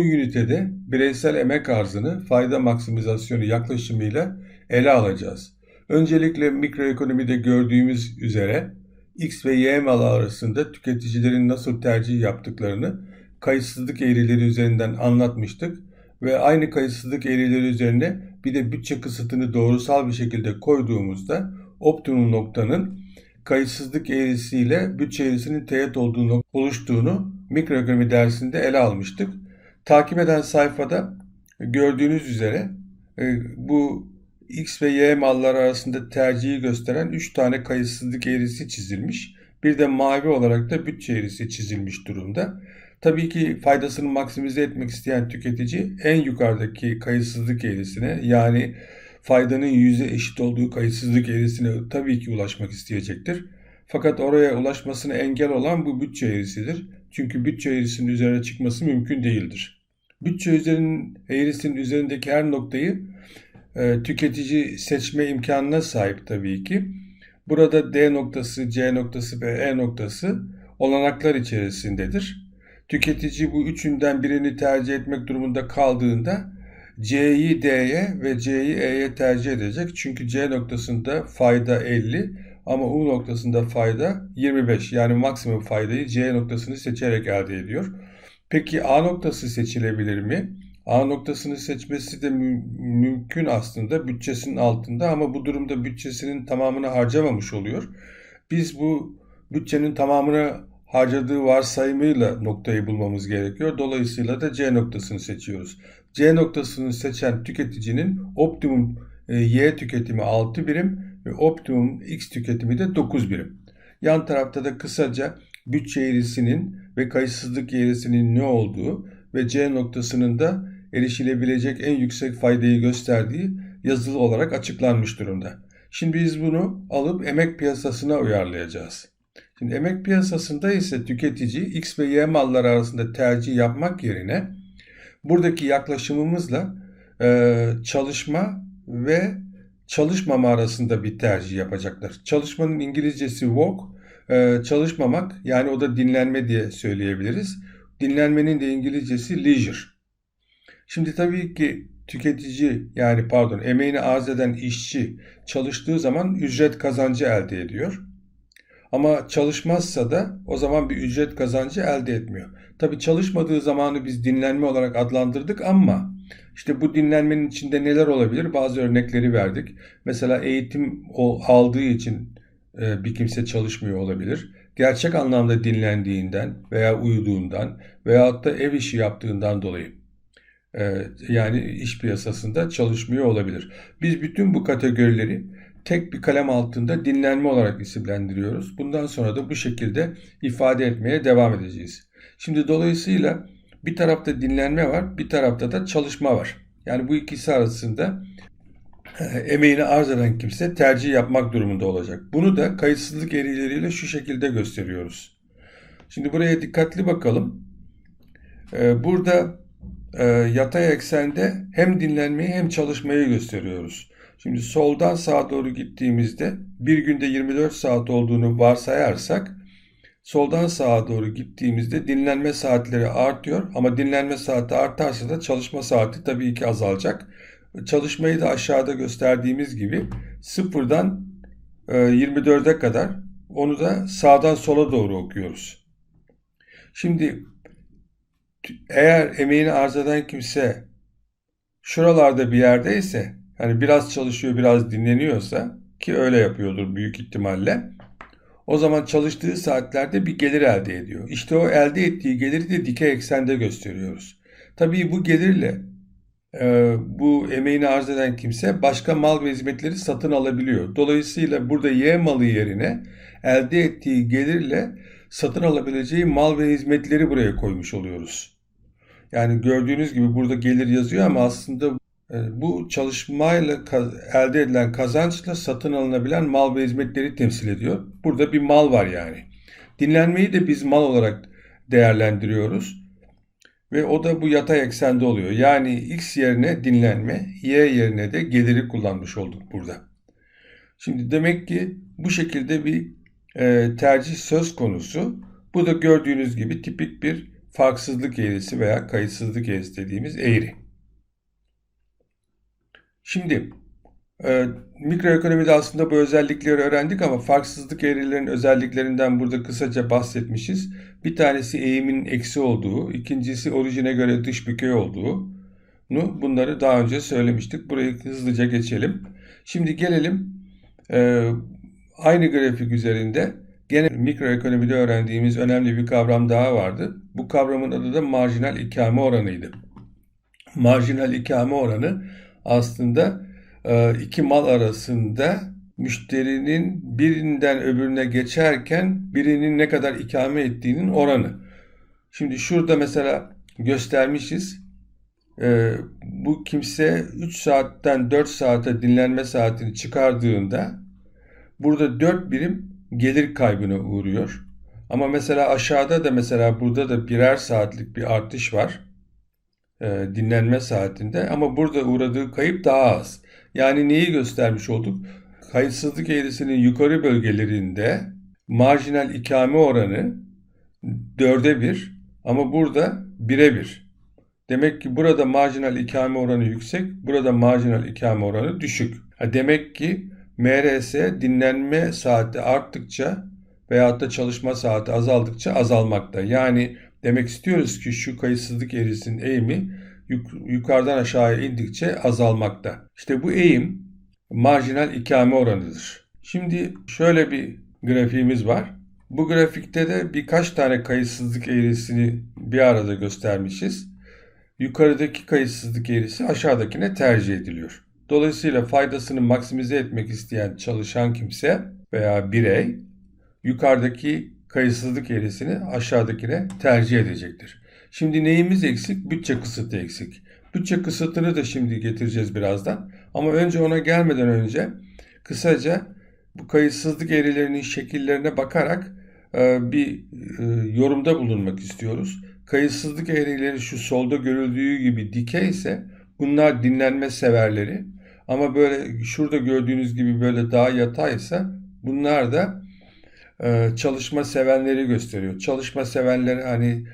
Bu ünitede bireysel emek arzını fayda maksimizasyonu yaklaşımıyla ele alacağız. Öncelikle mikroekonomide gördüğümüz üzere X ve Y malı arasında tüketicilerin nasıl tercih yaptıklarını kayıtsızlık eğrileri üzerinden anlatmıştık ve aynı kayıtsızlık eğrileri üzerine bir de bütçe kısıtını doğrusal bir şekilde koyduğumuzda optimum noktanın kayıtsızlık eğrisiyle bütçe eğrisinin teğet olduğunu oluştuğunu mikroekonomi dersinde ele almıştık. Takip eden sayfada gördüğünüz üzere e, bu X ve Y mallar arasında tercihi gösteren 3 tane kayıtsızlık eğrisi çizilmiş. Bir de mavi olarak da bütçe eğrisi çizilmiş durumda. Tabii ki faydasını maksimize etmek isteyen tüketici en yukarıdaki kayıtsızlık eğrisine yani faydanın yüze eşit olduğu kayıtsızlık eğrisine tabii ki ulaşmak isteyecektir. Fakat oraya ulaşmasına engel olan bu bütçe eğrisidir. Çünkü bütçe eğrisinin üzerine çıkması mümkün değildir. Bütçe üzerinin eğrisinin üzerindeki her noktayı e, tüketici seçme imkanına sahip tabii ki. Burada D noktası, C noktası ve E noktası olanaklar içerisindedir. Tüketici bu üçünden birini tercih etmek durumunda kaldığında C'yi D'ye ve C'yi E'ye tercih edecek. Çünkü C noktasında fayda 50 ama U noktasında fayda 25. Yani maksimum faydayı C noktasını seçerek elde ediyor. Peki A noktası seçilebilir mi? A noktasını seçmesi de mü- mümkün aslında bütçesinin altında ama bu durumda bütçesinin tamamını harcamamış oluyor. Biz bu bütçenin tamamını harcadığı varsayımıyla noktayı bulmamız gerekiyor. Dolayısıyla da C noktasını seçiyoruz. C noktasını seçen tüketicinin optimum e, Y tüketimi 6 birim optimum X tüketimi de 9 birim. Yan tarafta da kısaca bütçe eğrisinin ve kayıtsızlık eğrisinin ne olduğu ve C noktasının da erişilebilecek en yüksek faydayı gösterdiği yazılı olarak açıklanmış durumda. Şimdi biz bunu alıp emek piyasasına uyarlayacağız. Şimdi emek piyasasında ise tüketici X ve Y malları arasında tercih yapmak yerine buradaki yaklaşımımızla çalışma ve çalışmama arasında bir tercih yapacaklar. Çalışmanın İngilizcesi work, e, çalışmamak yani o da dinlenme diye söyleyebiliriz. Dinlenmenin de İngilizcesi leisure. Şimdi tabii ki tüketici yani pardon emeğini arz eden işçi çalıştığı zaman ücret kazancı elde ediyor. Ama çalışmazsa da o zaman bir ücret kazancı elde etmiyor. Tabii çalışmadığı zamanı biz dinlenme olarak adlandırdık ama işte bu dinlenmenin içinde neler olabilir? Bazı örnekleri verdik. Mesela eğitim aldığı için e, bir kimse çalışmıyor olabilir. Gerçek anlamda dinlendiğinden veya uyuduğundan veyahut da ev işi yaptığından dolayı e, yani iş piyasasında çalışmıyor olabilir. Biz bütün bu kategorileri tek bir kalem altında dinlenme olarak isimlendiriyoruz. Bundan sonra da bu şekilde ifade etmeye devam edeceğiz. Şimdi dolayısıyla bir tarafta dinlenme var, bir tarafta da çalışma var. Yani bu ikisi arasında e, emeğini arz eden kimse tercih yapmak durumunda olacak. Bunu da kayıtsızlık eğrileriyle şu şekilde gösteriyoruz. Şimdi buraya dikkatli bakalım. E, burada e, yatay eksende hem dinlenmeyi hem çalışmayı gösteriyoruz. Şimdi soldan sağa doğru gittiğimizde bir günde 24 saat olduğunu varsayarsak soldan sağa doğru gittiğimizde dinlenme saatleri artıyor ama dinlenme saati artarsa da çalışma saati tabii ki azalacak. Çalışmayı da aşağıda gösterdiğimiz gibi sıfırdan 24'e kadar onu da sağdan sola doğru okuyoruz. Şimdi eğer emeğini arz eden kimse şuralarda bir yerdeyse yani biraz çalışıyor biraz dinleniyorsa ki öyle yapıyordur büyük ihtimalle o zaman çalıştığı saatlerde bir gelir elde ediyor. İşte o elde ettiği geliri de dikey eksende gösteriyoruz. Tabii bu gelirle e, bu emeğini arz eden kimse başka mal ve hizmetleri satın alabiliyor. Dolayısıyla burada Y malı yerine elde ettiği gelirle satın alabileceği mal ve hizmetleri buraya koymuş oluyoruz. Yani gördüğünüz gibi burada gelir yazıyor ama aslında bu çalışmayla elde edilen kazançla satın alınabilen mal ve hizmetleri temsil ediyor. Burada bir mal var yani. Dinlenmeyi de biz mal olarak değerlendiriyoruz. Ve o da bu yatay eksende oluyor. Yani X yerine dinlenme, Y yerine de geliri kullanmış olduk burada. Şimdi demek ki bu şekilde bir e, tercih söz konusu. Bu da gördüğünüz gibi tipik bir farksızlık eğrisi veya kayıtsızlık eğrisi dediğimiz eğri. Şimdi e, mikroekonomide aslında bu özellikleri öğrendik ama farksızlık eğrilerinin özelliklerinden burada kısaca bahsetmişiz. Bir tanesi eğimin eksi olduğu, ikincisi orijine göre dış bükey olduğu. Bunları daha önce söylemiştik. Burayı hızlıca geçelim. Şimdi gelelim e, aynı grafik üzerinde gene mikroekonomide öğrendiğimiz önemli bir kavram daha vardı. Bu kavramın adı da marjinal ikame oranıydı. Marjinal ikame oranı aslında e, iki mal arasında müşterinin birinden öbürüne geçerken birinin ne kadar ikame ettiğinin oranı. Şimdi şurada mesela göstermişiz. Ee, bu kimse 3 saatten 4 saate dinlenme saatini çıkardığında burada 4 birim gelir kaybına uğruyor. Ama mesela aşağıda da mesela burada da birer saatlik bir artış var e, dinlenme saatinde ama burada uğradığı kayıp daha az. Yani neyi göstermiş olduk? Kayıtsızlık eğrisinin yukarı bölgelerinde marjinal ikame oranı 4'e 1 ama burada 1'e 1. Demek ki burada marjinal ikame oranı yüksek, burada marjinal ikame oranı düşük. Demek ki MRS dinlenme saati arttıkça veyahut da çalışma saati azaldıkça azalmakta. Yani demek istiyoruz ki şu kayıtsızlık eğrisinin eğimi yuk- yukarıdan aşağıya indikçe azalmakta. İşte bu eğim marjinal ikame oranıdır. Şimdi şöyle bir grafiğimiz var. Bu grafikte de birkaç tane kayıtsızlık eğrisini bir arada göstermişiz. Yukarıdaki kayıtsızlık eğrisi aşağıdakine tercih ediliyor. Dolayısıyla faydasını maksimize etmek isteyen çalışan kimse veya birey yukarıdaki kayıtsızlık eğrisini aşağıdakine tercih edecektir. Şimdi neyimiz eksik? Bütçe kısıtı eksik. Bütçe kısıtını da şimdi getireceğiz birazdan. Ama önce ona gelmeden önce kısaca bu kayıtsızlık eğrilerinin şekillerine bakarak e, bir e, yorumda bulunmak istiyoruz. Kayıtsızlık eğrileri şu solda görüldüğü gibi dikey ise bunlar dinlenme severleri. Ama böyle şurada gördüğünüz gibi böyle daha yataysa bunlar da çalışma sevenleri gösteriyor. Çalışma sevenleri hani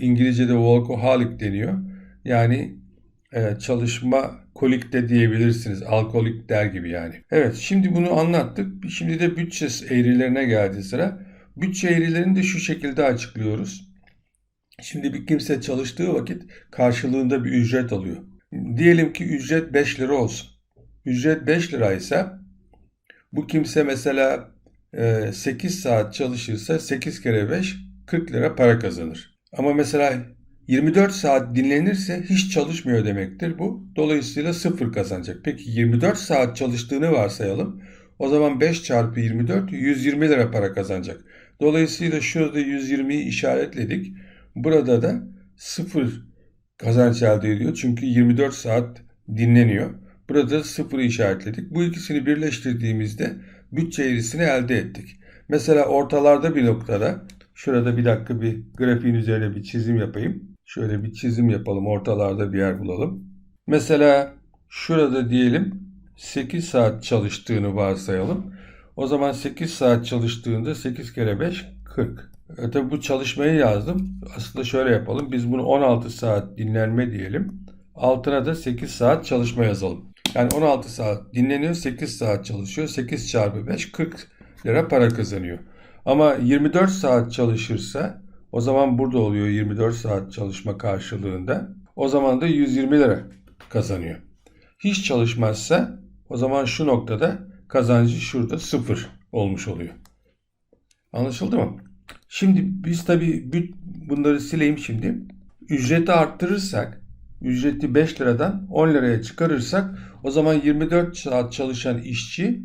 İngilizce'de workaholic deniyor. Yani çalışma kolik de diyebilirsiniz. Alkolik der gibi yani. Evet şimdi bunu anlattık. Şimdi de bütçe eğrilerine geldi sıra. Bütçe eğrilerini de şu şekilde açıklıyoruz. Şimdi bir kimse çalıştığı vakit karşılığında bir ücret alıyor. Diyelim ki ücret 5 lira olsun. Ücret 5 lira ise bu kimse mesela 8 saat çalışırsa 8 kere 5 40 lira para kazanır. Ama mesela 24 saat dinlenirse hiç çalışmıyor demektir bu. Dolayısıyla sıfır kazanacak. Peki 24 saat çalıştığını varsayalım. O zaman 5 çarpı 24 120 lira para kazanacak. Dolayısıyla şurada 120'yi işaretledik. Burada da sıfır kazanç elde ediyor. Çünkü 24 saat dinleniyor. Burada sıfırı işaretledik. Bu ikisini birleştirdiğimizde bütçe eğrisini elde ettik. Mesela ortalarda bir noktada şurada bir dakika bir grafiğin üzerine bir çizim yapayım. Şöyle bir çizim yapalım. Ortalarda bir yer bulalım. Mesela şurada diyelim 8 saat çalıştığını varsayalım. O zaman 8 saat çalıştığında 8 kere 5 40. E, tabi bu çalışmayı yazdım. Aslında şöyle yapalım. Biz bunu 16 saat dinlenme diyelim. Altına da 8 saat çalışma yazalım. Yani 16 saat dinleniyor, 8 saat çalışıyor. 8 çarpı 5 40 lira para kazanıyor. Ama 24 saat çalışırsa o zaman burada oluyor 24 saat çalışma karşılığında. O zaman da 120 lira kazanıyor. Hiç çalışmazsa o zaman şu noktada kazancı şurada sıfır olmuş oluyor. Anlaşıldı mı? Şimdi biz tabi bunları sileyim şimdi. Ücreti arttırırsak, ücreti 5 liradan 10 liraya çıkarırsak o zaman 24 saat çalışan işçi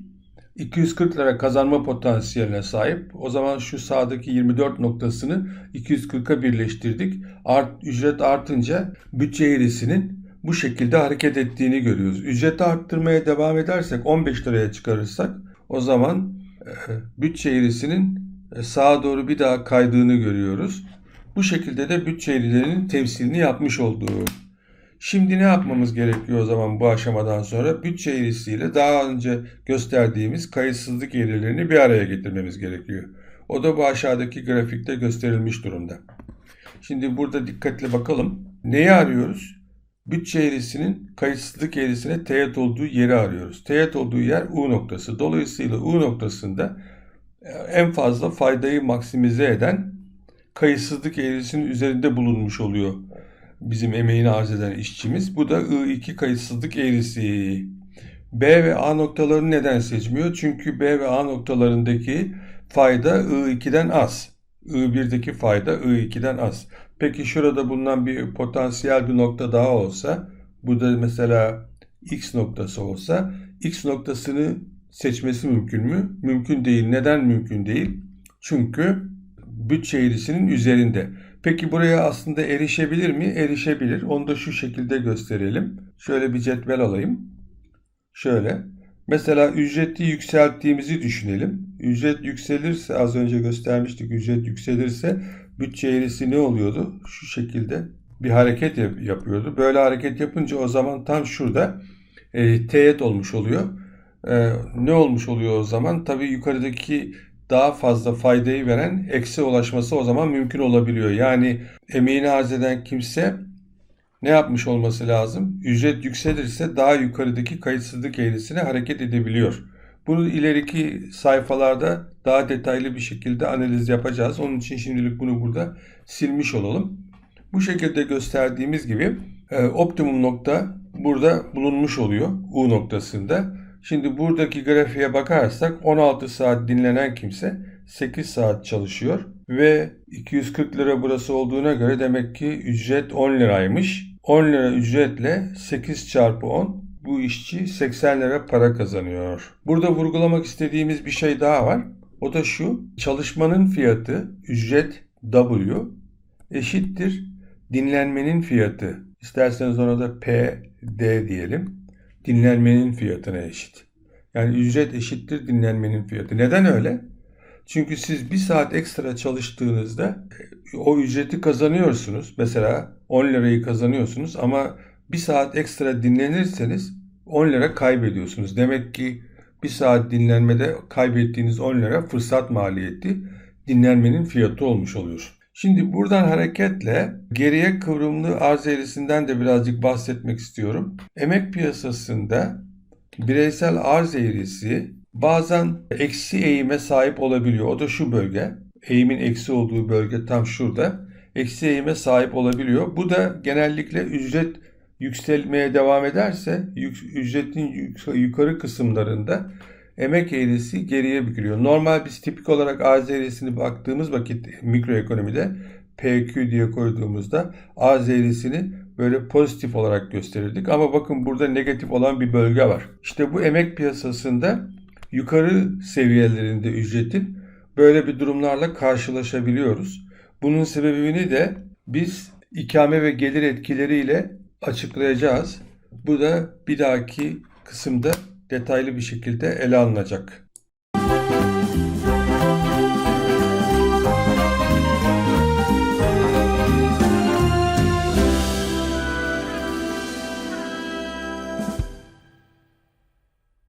240 lira kazanma potansiyeline sahip. O zaman şu sağdaki 24 noktasını 240'a birleştirdik. Art, ücret artınca bütçe eğrisinin bu şekilde hareket ettiğini görüyoruz. Ücreti arttırmaya devam edersek 15 liraya çıkarırsak o zaman e, bütçe eğrisinin e, sağa doğru bir daha kaydığını görüyoruz. Bu şekilde de bütçe eğrilerinin temsilini yapmış olduğu Şimdi ne yapmamız gerekiyor o zaman bu aşamadan sonra? Bütçe eğrisiyle daha önce gösterdiğimiz kayıtsızlık eğrilerini bir araya getirmemiz gerekiyor. O da bu aşağıdaki grafikte gösterilmiş durumda. Şimdi burada dikkatli bakalım. Neyi arıyoruz? Bütçe eğrisinin kayıtsızlık eğrisine teğet olduğu yeri arıyoruz. Teğet olduğu yer U noktası. Dolayısıyla U noktasında e, en fazla faydayı maksimize eden kayıtsızlık eğrisinin üzerinde bulunmuş oluyor bizim emeğini arz eden işçimiz. Bu da I2 kayıtsızlık eğrisi. B ve A noktalarını neden seçmiyor? Çünkü B ve A noktalarındaki fayda I2'den az. I1'deki fayda I2'den az. Peki şurada bulunan bir potansiyel bir nokta daha olsa, bu da mesela X noktası olsa, X noktasını seçmesi mümkün mü? Mümkün değil. Neden mümkün değil? Çünkü bütçe eğrisinin üzerinde. Peki buraya aslında erişebilir mi? Erişebilir. Onu da şu şekilde gösterelim. Şöyle bir cetvel alayım. Şöyle. Mesela ücreti yükselttiğimizi düşünelim. Ücret yükselirse az önce göstermiştik ücret yükselirse bütçe eğrisi ne oluyordu? Şu şekilde bir hareket yap- yapıyordu. Böyle hareket yapınca o zaman tam şurada e, teğet olmuş oluyor. E, ne olmuş oluyor o zaman? Tabii yukarıdaki daha fazla faydayı veren eksi ulaşması o zaman mümkün olabiliyor. Yani emeğini arz eden kimse ne yapmış olması lazım? Ücret yükselirse daha yukarıdaki kayıtsızlık eğrisine hareket edebiliyor. Bunu ileriki sayfalarda daha detaylı bir şekilde analiz yapacağız. Onun için şimdilik bunu burada silmiş olalım. Bu şekilde gösterdiğimiz gibi e, optimum nokta burada bulunmuş oluyor U noktasında. Şimdi buradaki grafiğe bakarsak 16 saat dinlenen kimse 8 saat çalışıyor ve 240 lira burası olduğuna göre demek ki ücret 10 liraymış. 10 lira ücretle 8 çarpı 10 bu işçi 80 lira para kazanıyor. Burada vurgulamak istediğimiz bir şey daha var. O da şu. Çalışmanın fiyatı ücret W eşittir dinlenmenin fiyatı. İsterseniz ona da PD diyelim. Dinlenmenin fiyatına eşit. Yani ücret eşittir dinlenmenin fiyatı. Neden öyle? Çünkü siz bir saat ekstra çalıştığınızda e, o ücreti kazanıyorsunuz. Mesela 10 lirayı kazanıyorsunuz ama bir saat ekstra dinlenirseniz 10 lira kaybediyorsunuz. Demek ki bir saat dinlenmede kaybettiğiniz 10 lira fırsat maliyeti dinlenmenin fiyatı olmuş oluyor. Şimdi buradan hareketle geriye kıvrımlı arz eğrisinden de birazcık bahsetmek istiyorum. Emek piyasasında bireysel arz eğrisi bazen eksi eğime sahip olabiliyor. O da şu bölge. Eğimin eksi olduğu bölge tam şurada. Eksi eğime sahip olabiliyor. Bu da genellikle ücret yükselmeye devam ederse ücretin yukarı kısımlarında emek eğrisi geriye bükülüyor. Normal biz tipik olarak arz eğrisini baktığımız vakit mikroekonomide PQ diye koyduğumuzda arz eğrisini böyle pozitif olarak gösterirdik. Ama bakın burada negatif olan bir bölge var. İşte bu emek piyasasında yukarı seviyelerinde ücretin böyle bir durumlarla karşılaşabiliyoruz. Bunun sebebini de biz ikame ve gelir etkileriyle açıklayacağız. Bu da bir dahaki kısımda detaylı bir şekilde ele alınacak.